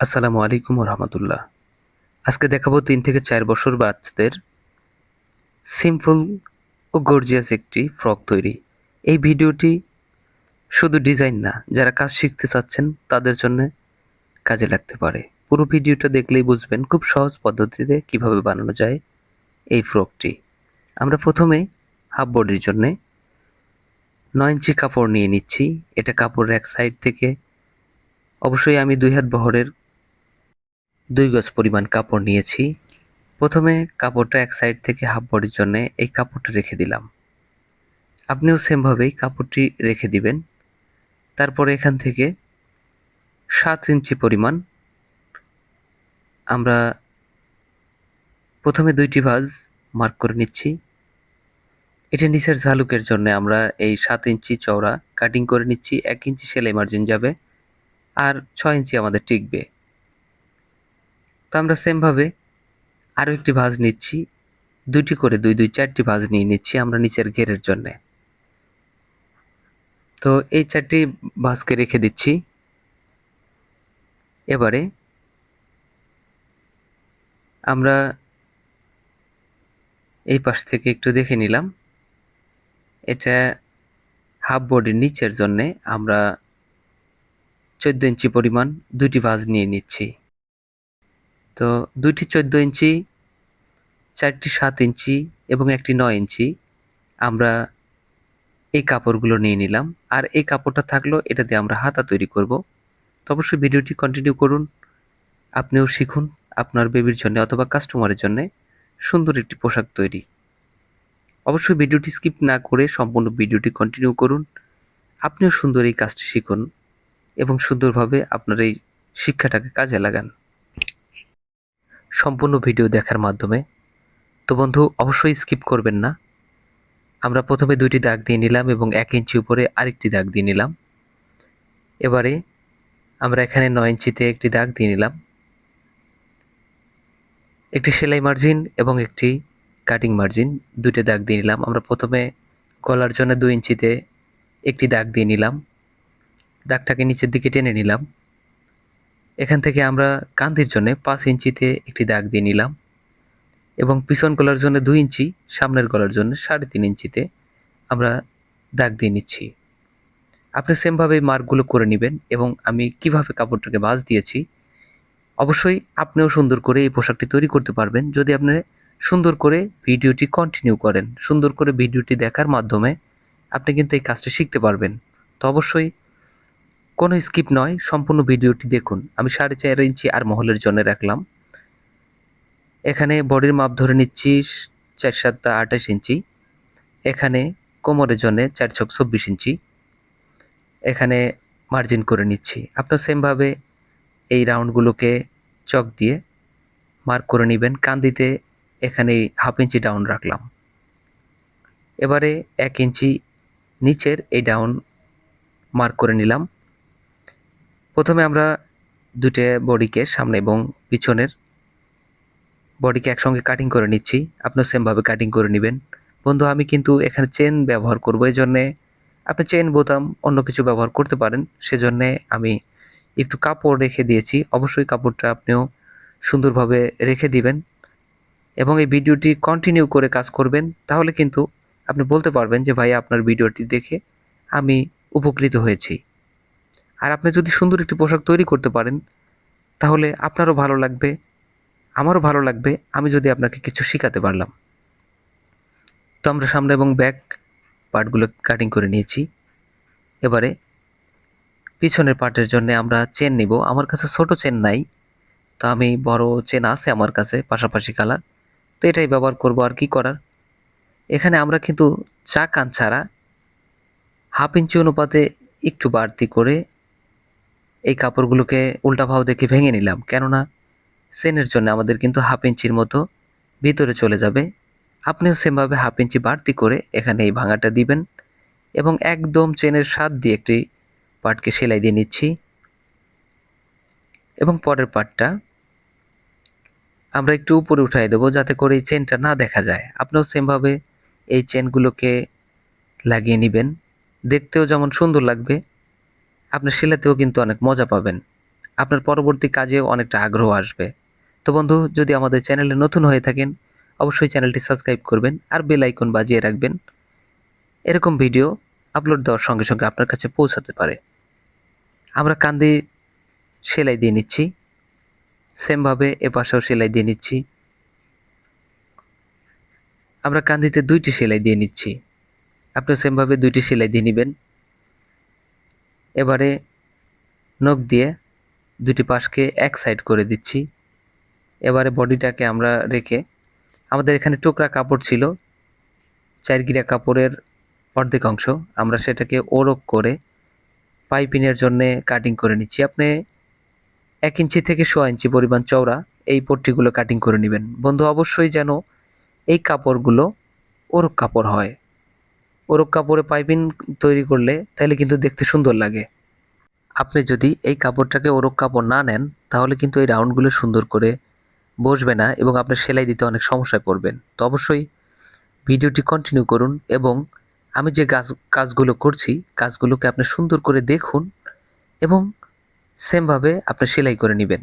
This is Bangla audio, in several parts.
আসসালামু আলাইকুম রহমতুল্লাহ আজকে দেখাবো তিন থেকে চার বছর বাচ্চাদের সিম্পল ও গর্জিয়াস একটি ফ্রক তৈরি। এই ভিডিওটি শুধু ডিজাইন না, যারা কাজ শিখতে চাচ্ছেন তাদের জন্য কাজে লাগতে পারে। পুরো ভিডিওটা দেখলেই বুঝবেন খুব সহজ পদ্ধতিতে কীভাবে বানানো যায় এই ফ্রকটি আমরা প্রথমে হাফ বডির জন্যে নয় ইঞ্চি কাপড় নিয়ে নিচ্ছি। এটা কাপড়ের এক সাইড থেকে অবশ্যই আমি দুই হাত বহরের দুই গজ পরিমাণ কাপড় নিয়েছি। প্রথমে কাপড়টা এক সাইড থেকে হাফ বডির জন্য এই কাপড়টা রেখে দিলাম। আপনিও সেমভাবেই কাপড়টি রেখে দিবেন। তারপরে এখান থেকে সাত ইঞ্চি পরিমাণ আমরা প্রথমে দুইটি ভাজ মার্ক করে নিচ্ছি। এটা নিচের ঝালুকের জন্য আমরা এই সাত ইঞ্চি চওড়া কাটিং করে নিচ্ছি। এক ইঞ্চি সেলাই মার্জিন যাবে আর ছয় ইঞ্চি আমাদের টিকবে। তো আমরা সেমভাবে আরও একটি ভাঁজ নিচ্ছি। দুইটি করে দুই দুই, চারটি ভাঁজ নিয়ে নিচ্ছি আমরা নিচের ঘেরের জন্যে। তো এই চারটি ভাঁজকে রেখে দিচ্ছি। এবারে আমরা এই পাশ থেকে একটু দেখে নিলাম। এটা হাফ বডির নিচের জন্যে আমরা চোদ্দ ইঞ্চি পরিমাণ দুইটি ভাঁজ নিয়ে নিচ্ছি। তো দুইটি চোদ্দ ইঞ্চি, চারটি সাত ইঞ্চি এবং একটি নয় ইঞ্চি আমরা এই কাপড়গুলো নিয়ে নিলাম। আর এই কাপড়টা থাকল এটা দিয়ে আমরা হাতা তৈরি করব। তো অবশ্যই ভিডিওটি কন্টিনিউ করুন, আপনিও শিখুন আপনার বেবির জন্য অথবা কাস্টমারের জন্য সুন্দর একটি পোশাক তৈরি। অবশ্যই ভিডিওটি স্কিপ না করে সম্পূর্ণ ভিডিওটি কন্টিনিউ করুন, আপনিও সুন্দর এই কাজটি শিখুন এবং সুন্দরভাবে আপনার এই শিক্ষাটাকে কাজে লাগান। সম্পূর্ণ ভিডিও দেখার মাধ্যমে। তো বন্ধু, অবশ্যই স্কিপ করবেন না। আমরা প্রথমে দুইটি দাগ দিয়ে নিলাম এবং এক ইঞ্চি উপরে আরেকটি দাগ দিয়ে নিলাম। এবারে আমরা এখানে নয় ইঞ্চিতে একটি দাগ দিয়ে নিলাম। একটি সেলাই মার্জিন এবং একটি কাটিং মার্জিন দুটো দাগ দিয়ে নিলাম। আমরা প্রথমে গলার জন্য দুই ইঞ্চিতে একটি দাগ দিয়ে নিলাম। দাগটাকে নিচের দিকে টেনে নিলাম। এখান থেকে আমরা কান্ধির জন্য পাঁচ ইঞ্চিতে একটি দাগ দিয়ে নিলাম এবং পিছন গলার জন্য দুই ইঞ্চি, সামনের গলার জন্য সাড়ে তিন ইঞ্চিতে আমরা দাগ দিয়ে নিচ্ছি। আপনি সেমভাবে মার্কগুলো করে নেবেন এবং আমি কীভাবে কাপড়টাকে ভাঁজ দিয়েছি, অবশ্যই আপনিও সুন্দর করে এই পোশাকটি তৈরি করতে পারবেন। যদি আপনি সুন্দর করে ভিডিওটি কন্টিনিউ করেন, সুন্দর করে ভিডিওটি দেখার মাধ্যমে আপনি কিন্তু এই কাজটি শিখতে পারবেন। তো অবশ্যই কোনো স্কিপ নয়, সম্পূর্ণ ভিডিওটি দেখুন। আমি সাড়ে চার ইঞ্চি আর মহলের জন্য রাখলাম। এখানে বডির মাপ ধরে নিচ্ছি চার সাতটা আঠাশ ইঞ্চি। এখানে কোমরের জন্য চার ছক চব্বিশ ইঞ্চি। এখানে মার্জিন করে নিচ্ছি। আপনার সেমভাবে এই রাউন্ডগুলোকে চক দিয়ে মার্ক করে নেবেন। কান্দিতে এখানে হাফ ইঞ্চি ডাউন রাখলাম। এবারে এক ইঞ্চি নিচের এই ডাউন মার্ক করে নিলাম। প্রথমে আমরা দুটো বডিকে সামনে এবং পিছনের বডিকে একসঙ্গে কাটিং করে নিচ্ছি। আপনার সেমভাবে কাটিং করে নেবেন। বন্ধু, আমি কিন্তু এখানে চেন ব্যবহার করব, এই জন্যে আপনি চেন বোতাম, অন্য কিছু ব্যবহার করতে পারেন। সেজন্যে আমি একটু কাপড় রেখে দিয়েছি। অবশ্যই কাপড়টা আপনিও সুন্দরভাবে রেখে দিবেন এবং এই ভিডিওটি কন্টিনিউ করে কাজ করবেন। তাহলে কিন্তু আপনি বলতে পারবেন যে, ভাই, আপনার ভিডিওটি দেখে আমি উপকৃত হয়েছি। আর আপনি যদি সুন্দর একটি পোশাক তৈরি করতে পারেন, তাহলে আপনারও ভালো লাগবে, আমারও ভালো লাগবে, আমি যদি আপনাকে কিছু শেখাতে পারলাম। তো আমরা সামনে এবং ব্যাক পার্টগুলো কাটিং করে নিয়েছি। এবারে পিছনের পার্টের জন্য আমরা চেন নিব। আমার কাছে ছোট চেন নাই, তো আমি বড় চেন আছে আমার কাছে, পাশাপাশি কালার তো এটাই ব্যবহার করব আর কি করার। এখানে আমরা কিন্তু চা কান ছাড়া হাফ ইঞ্চি অনুপাতে একটু বাড়তি করে এই কাপড়গুলোকে উল্টা ভাও দেখে ভেঙে নিলাম। কেননা চেনের জন্য আমাদের কিন্তু হাফ ইঞ্চির মতো ভিতরে চলে যাবে। আপনিও সেমভাবে হাফ ইঞ্চি বাড়তি করে এখানে এই ভাঙাটা দিবেন এবং একদম চেনের স্বাদ দিয়ে একটি পার্টকে সেলাই দিয়ে নিচ্ছি। এবং পরের পার্টটা আমরা একটু উপরে উঠাই দেবো যাতে করে এই চেনটা না দেখা যায়। আপনিও সেমভাবে এই চেনগুলোকে লাগিয়ে নেবেন। দেখতেও যেমন সুন্দর লাগবে। আপনার সেলাতেও কিন্তু অনেক মজা পাবেন। আপনার পরবর্তী কাজেও অনেকটা আগ্রহ আসবে। তো বন্ধু, যদি আমাদের চ্যানেলে নতুন হয়ে থাকেন, অবশ্যই চ্যানেলটি সাবস্ক্রাইব করবেন আর বেল আইকন বাজিয়ে রাখবেন। এরকম ভিডিও আপলোড দেওয়ার সঙ্গে সঙ্গে আপনার কাছে পৌঁছাতে পারে। আমরা কান্দি সেলাই দিয়ে নিচ্ছি। সেমভাবে এ পাশেও সেলাই দিয়ে নিচ্ছি। আমরা কান্দিতে দুইটি সেলাই দিয়ে নিচ্ছি। আপনি সেমভাবে দুইটি সেলাই দিয়ে নেবেন। এবারে নখ দিয়ে দুটি পাশকে এক সাইড করে দিচ্ছি। এবারে বডিটাকে আমরা রেখে আমাদের এখানে টুকরা কাপড় ছিল, চারগিরা কাপড়ের অর্ধেক অংশ। আমরা সেটাকে ওরক করে পাইপিনের জন্য কাটিং করে নিচ্ছি। আপনি এক ইঞ্চি থেকে ছ ইঞ্চি পরিমাণ চওড়া এই পট্টিগুলো কাটিং করে নেবেন। বন্ধু, অবশ্যই যেন এই কাপড়গুলো ওরক কাপড় হয়। ওরক কাপড়ে পাইপিং তৈরি করলে তাহলে কিন্তু দেখতে সুন্দর লাগে। আপনি যদি এই কাপড়টাকে ওরক কাপড় না নেন, তাহলে কিন্তু এই রাউন্ডগুলো সুন্দর করে বসবে না এবং আপনার সেলাই দিতে অনেক সমস্যায় পড়বেন। তো অবশ্যই ভিডিওটি কন্টিনিউ করুন এবং আমি যে কাজ কাজগুলো করছি, কাজগুলোকে আপনি সুন্দর করে দেখুন এবং সেমভাবে আপনি সেলাই করে নেবেন।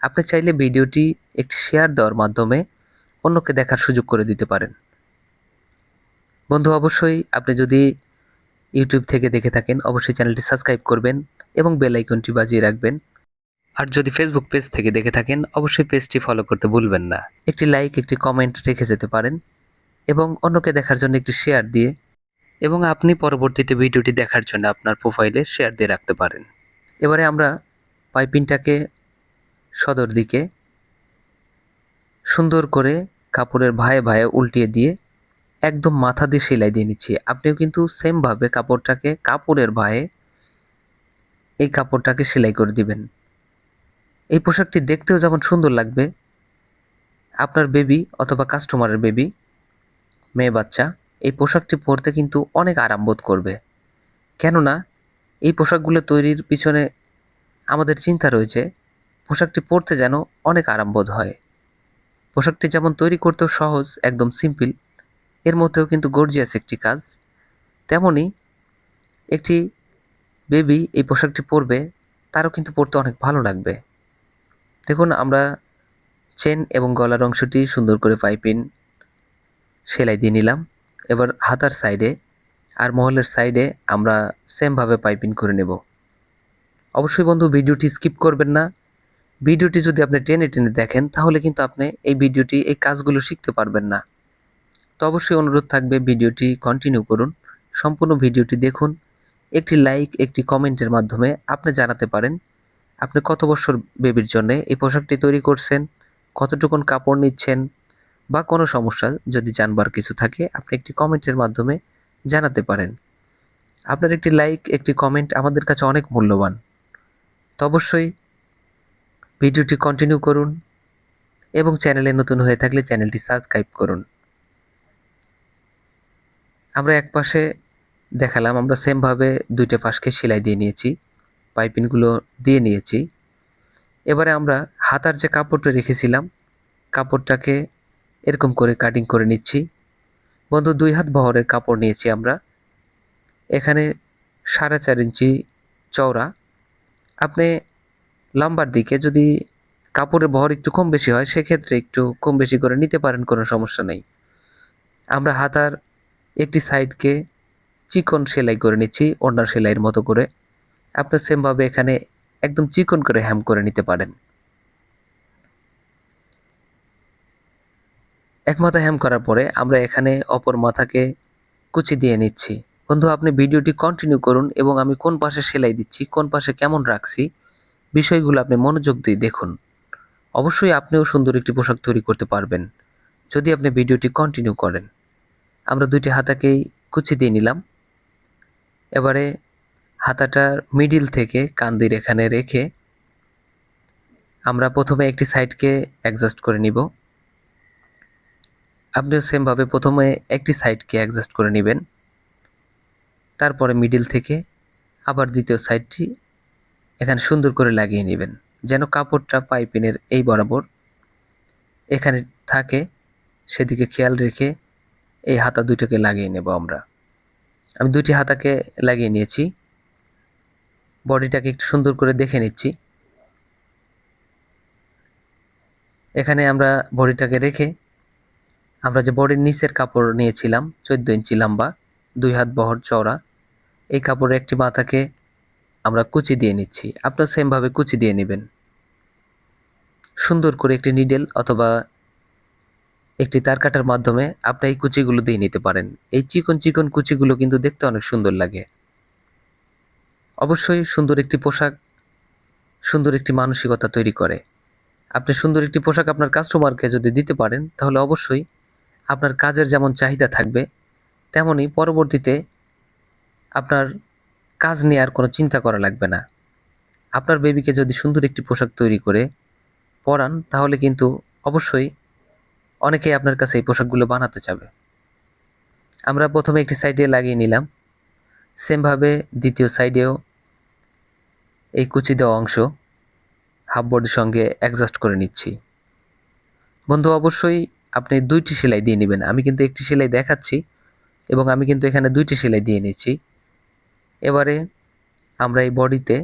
আপনি চাইলে ভিডিওটি একটি শেয়ার দেওয়ার মাধ্যমে অন্যকে দেখার সুযোগ করে দিতে পারেন। বন্ধু, অবশ্যই আপনি যদি ইউটিউব থেকে দেখে থাকেন, অবশ্যই চ্যানেলটি সাবস্ক্রাইব করবেন এবং বেল আইকনটি বাজিয়ে রাখবেন। আর যদি ফেসবুক পেজ থেকে দেখে থাকেন, অবশ্যই পেজটি ফলো করতে ভুলবেন না। একটি লাইক একটি কমেন্ট রেখে যেতে পারেন এবং অন্যকে দেখার জন্য একটি শেয়ার দিয়ে এবং আপনি পরবর্তীতে ভিডিওটি দেখার জন্য আপনার প্রোফাইলে শেয়ার দিয়ে রাখতে পারেন। এবারে আমরা পাইপিংটাকে সদর দিকে সুন্দর করে কাপড়ের ভায়ে ভায়ে উল্টিয়ে দিয়ে একদম মাথা দিয়ে সেলাই দিয়ে নিচ্ছি। আপনিও কিন্তু সেমভাবে কাপড়টাকে, কাপড়ের ভায়ে এই কাপড়টাকে সেলাই করে দিবেন। এই পোশাকটি দেখতেও যেমন সুন্দর লাগবে। আপনার বেবি অথবা কাস্টমারের বেবি মেয়ে, বাচ্চা, এই পোশাকটি পরতে কিন্তু অনেক আরাম বোধ করবে। কেননা, এই পোশাকগুলো তৈরির পিছনে আমাদের চিন্তা রয়েছে, পোশাকটি পরতে যেন অনেক আরাম বোধ হয়। পোশাকটি যেমন তৈরি করতেও সহজ, একদম সিম্পল এর মধ্যেও কিন্তু গর্জিয়াস একটি কাজ। তেমনি একটি বেবি এই পোশাকটি পরবে, তারও কিন্তু পরতে অনেক ভালো লাগবে। দেখুন আমরা চেন এবং গলার অংশটি সুন্দর করে পাইপিন সেলাই দিয়ে নিলাম। এবার হাতার সাইডে আর মহলের সাইডে আমরা সেমভাবে পাইপিং করে নেব। অবশ্যই বন্ধু, ভিডিওটি স্কিপ করবেন না। ভিডিওটি যদি আপনি টেনে টেনে দেখেন, তাহলে কিন্তু আপনি এই ভিডিওটি, এই কাজগুলো শিখতে পারবেন না। তো অবশ্যই অনুরোধ থাকবে ভিডিওটি কন্টিনিউ করুন, সম্পূর্ণ ভিডিওটি দেখুন, একটি লাইক একটি কমেন্টের মাধ্যমে আপনি জানাতে পারেন, আপনি কত বছর বেবির জন্য এই পোশাকটি তৈরি করছেন, কতটুকুন কাপড় নিচ্ছেন, বা কোনো সমস্যা যদি জানবার কিছু থাকে, আপনি একটি কমেন্টের মাধ্যমে জানাতে পারেন। আপনার একটি লাইক একটি কমেন্ট আমাদের কাছে অনেক মূল্যবান। তো অবশ্যই ভিডিওটি কন্টিনিউ করুন এবং চ্যানেলে নতুন হয়ে থাকলে চ্যানেলটি সাবস্ক্রাইব করুন। আমরা এক পাশে দেখালাম, আমরা সেমভাবে দুইটা পাশকে সেলাই দিয়ে নিয়েছি পাইপিনগুলো দিয়ে নিয়েছি। এবারে আমরা হাতার যে কাপড়টা রেখেছিলাম, কাপড়টাকে এরকম করে কাটিং করে নিচ্ছি। বন্ধু, দুই হাত বহরের কাপড় নিয়েছি আমরা। এখানে সাড়ে চার ইঞ্চি চওড়া। আপনি লম্বার দিকে যদি কাপড়ের বহর একটু কম বেশি হয়, সেক্ষেত্রে একটু কম বেশি করে নিতে পারেন, কোনো সমস্যা নেই। আমরা হাতার একটি সাইডকে চিকন সেলাই করে নিচ্ছি অন্য সেলাইয়ের মতো করে। আপনার সেমভাবে এখানে একদম চিকন করে হ্যাম করে নিতে পারেন। এক মাথা হ্যাম করার পরে আমরা এখানে অপর মাথাকে কুচি দিয়ে নিচ্ছি। বন্ধু, আপনি ভিডিওটি কন্টিনিউ করুন এবং আমি কোন পাশে সেলাই দিচ্ছি, কোন পাশে কেমন রাখছি, বিষয়গুলো আপনি মনোযোগ দিয়ে দেখুন। অবশ্যই আপনিও সুন্দর একটি পোশাক তৈরি করতে পারবেন, যদি আপনি ভিডিওটি কন্টিনিউ করেন। আমরা দুইটি হাতাকেই কুচি দিয়ে নিলাম। এবারে হাতাটার মিডিল থেকে কান্দির এখানে রেখে আমরা প্রথমে একটি সাইডকে অ্যাডজাস্ট করে নিব। আপনিও সেমভাবে প্রথমে একটি সাইডকে অ্যাডজাস্ট করে নেবেন। তারপরে মিডিল থেকে আবার দ্বিতীয় সাইডটি এখানে সুন্দর করে লাগিয়ে নেবেন, যেন কাপড়টা পাইপিনের এই বরাবর এখানে থাকে, সেদিকে খেয়াল রেখে এই হাতা দুইটাকে লাগিয়ে নেব আমরা। আমি দুইটি হাতাকে লাগিয়ে নিয়েছি। বডিটাকে একটু সুন্দর করে দেখে নিচ্ছি। এখানে আমরা বডিটাকে রেখে আমরা যে বডির নিচের কাপড় নিয়েছিলাম, চোদ্দ ইঞ্চি লম্বা, দুই হাত বহর চওড়া, এই কাপড়ের একটি মাথাকে আমরা কুচি দিয়ে নিচ্ছি। আপনার সেমভাবে কুচি দিয়ে নেবেন। সুন্দর করে একটি নিডেল অথবা একটি তার কাটার মাধ্যমে আপনি এই কুচিগুলো দিয়ে নিতে পারেন। এই চিকন চিকন কুচিগুলো কিন্তু দেখতে অনেক সুন্দর লাগে। অবশ্যই সুন্দর একটি পোশাক, সুন্দর একটি মানসিকতা তৈরি করে। আপনি সুন্দর একটি পোশাক আপনার কাস্টমারকে যদি দিতে পারেন, তাহলে অবশ্যই আপনার কাজের যেমন চাহিদা থাকবে, তেমনই পরবর্তীতে আপনার কাজ নিয়ে আর কোনো চিন্তা করা লাগবে না। আপনার বেবিকে যদি সুন্দর একটি পোশাক তৈরি করে পরান, তাহলে কিন্তু অবশ্যই অনেকেই আপনার কাছে এই পোশাকগুলো বানাতে চাবে। আমরা প্রথমে একটি সাইডে লাগিয়ে নিলাম। সেমভাবে দ্বিতীয় সাইডেও এই কুচি দেওয়া অংশ হাফ বডির সঙ্গে অ্যাডজাস্ট করে নিচ্ছি। বন্ধু, অবশ্যই আপনি দুইটি সেলাই দিয়ে নেবেন। আমি কিন্তু একটি সেলাই দেখাচ্ছি এবং আমি কিন্তু এখানে দুইটি সেলাই দিয়ে নিচ্ছি। এবারে আমরা এই বডিতে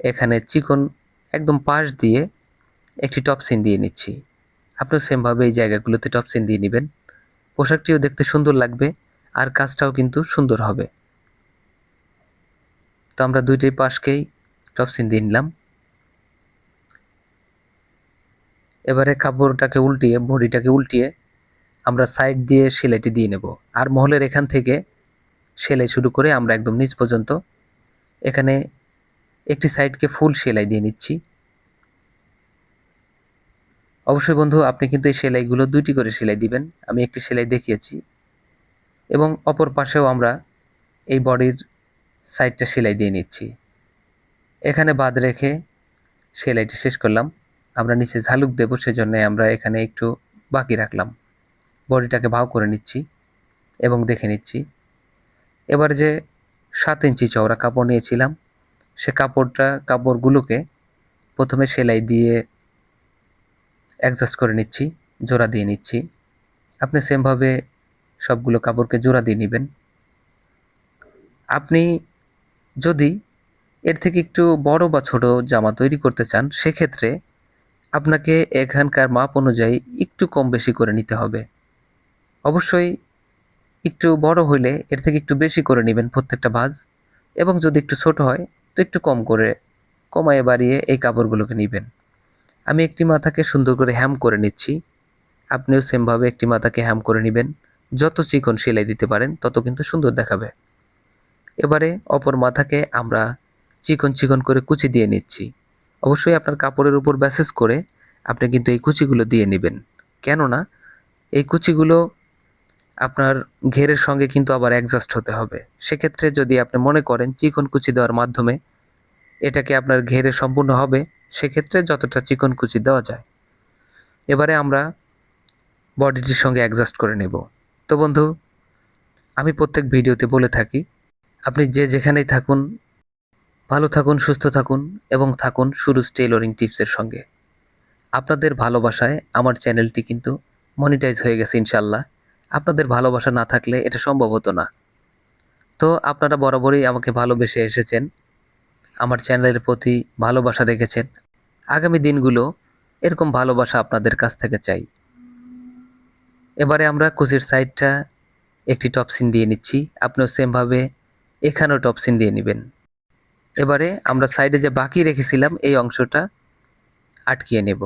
এখানে চিকন একদম পাশ দিয়ে একটি টপসিন দিয়ে নিচ্ছি। আপনিও সেমভাবে এই জায়গাগুলোতে টপসিন দিয়ে নেবেন। পোশাকটিও দেখতে সুন্দর লাগবে আর কাজটাও কিন্তু সুন্দর হবে। তো আমরা দুইটাই পাশকেই টপসিন দিয়ে নিলাম। এবারে কাপড়টাকে উল্টিয়ে, বডিটাকে উল্টিয়ে আমরা সাইড দিয়ে সেলাইটি দিয়ে নেব। আর মহলের এখান থেকে সেলাই শুরু করে আমরা একদম নিচ পর্যন্ত এখানে একটি সাইডকে ফুল সেলাই দিয়ে নিচ্ছি। অবশ্যই বন্ধু, আপনি কিন্তু এই সেলাইগুলো দুইটি করে সেলাই দিবেন। আমি একটি সেলাই দেখিয়েছি এবং অপর পাশেও আমরা এই বডির সাইডটা সেলাই দিয়ে নিচ্ছি। এখানে বাদ রেখে সেলাইটি শেষ করলাম। আমরা নিচে ঝালুক দেবো, সেজন্য আমরা এখানে একটু বাকি রাখলাম। বডিটাকে ভাও করে নিচ্ছি এবং দেখে নিচ্ছি। এবার যে সাত ইঞ্চি চওড়া কাপড় নিয়েছিলাম, সে কাপড়টা, কাপড়গুলোকে প্রথমে সেলাই দিয়ে অ্যাডজাস্ট করে নিচ্ছি, জোড়া দিয়ে নিচ্ছি। আপনি সেমভাবে সবগুলো কাপড়কে জোড়া দিয়ে নেবেন। আপনি যদি এর থেকে একটু বড় বা ছোট জামা তৈরি করতে চান, সেক্ষেত্রে আপনাকে এখানকার মাপ অনুযায়ী একটু কম বেশি করে নিতে হবে। অবশ্যই একটু বড় হলে এর থেকে একটু বেশি করে নেবেন প্রত্যেকটা ভাঁজ এবং যদি একটু ছোট হয়, তো একটু কম করে, কমায় বাড়িয়ে এই কাপড়গুলোকে নেবেন। আমি একটি মাথাকে সুন্দর করে হ্যাম করে নিচ্ছি। আপনিও সেমভাবে একটি মাথাকে হ্যাম করে নেবেন। যত চিকন সেলাই দিতে পারেন, তত কিন্তু সুন্দর দেখাবে। এবারে অপর মাথাকে আমরা চিকন চিকন করে কুচি দিয়ে নিচ্ছি। অবশ্যই আপনার কাপড়ের উপর ব্যাসেস করে আপনি কিন্তু এই কুচিগুলো দিয়ে নেবেন। কেননা, এই কুচিগুলো আপনার ঘেরের সঙ্গে কিন্তু আবার অ্যাডজাস্ট হতে হবে। সেক্ষেত্রে যদি আপনি মনে করেন চিকন কুচি দেওয়ার মাধ্যমে এটাকে আপনার ঘেরে সম্পূর্ণ হবে সেক্ষেত্রে যতটা চিকন কুচি দেওয়া যায়। এবারে আমরা বডিটির সঙ্গে অ্যাডজাস্ট করে নেব। তো বন্ধু, আমি প্রত্যেক ভিডিওতে বলে থাকি, আপনি যে যেখানেই থাকুন, ভালো থাকুন, সুস্থ থাকুন এবং থাকুন সুরুজ টেইলরিং টিপসের সঙ্গে। আপনাদের ভালোবাসায় আমার চ্যানেলটি কিন্তু মনিটাইজ হয়ে গেছে ইনশাল্লাহ আপনাদের ভালোবাসা না থাকলে এটা সম্ভব হতো না। তো আপনারা বরাবরই আমাকে ভালোবেসে এসেছেন। আমার চ্যানেলের প্রতি ভালোবাসা রেখেছেন। আগামী দিনগুলো এরকম ভালোবাসা আপনাদের কাছ থেকে চাই। এবারে আমরা কুচির সাইডটা একটি টপসিন দিয়ে নিচ্ছি। আপনিও সেমভাবে এখানেও টপসিন দিয়ে নেবেন। এবারে আমরা সাইডে যে বাকি রেখেছিলাম, এই অংশটা আটকিয়ে নেব।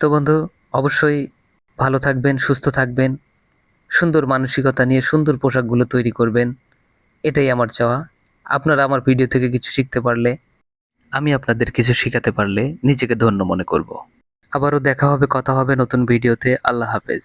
তো বন্ধু, অবশ্যই ভালো থাকবেন, সুস্থ থাকবেন, সুন্দর মানসিকতা নিয়ে সুন্দর পোশাকগুলো তৈরি করবেন। এটাই আমার চাওয়া। আপনারা আমার ভিডিও থেকে কিছু শিখতে পারলে, আমি আপনাদের কিছু শেখাতে পারলে নিজেকে ধন্য মনে করব। আবারও দেখা হবে, কথা হবে নতুন ভিডিওতে আল্লাহ হাফেজ।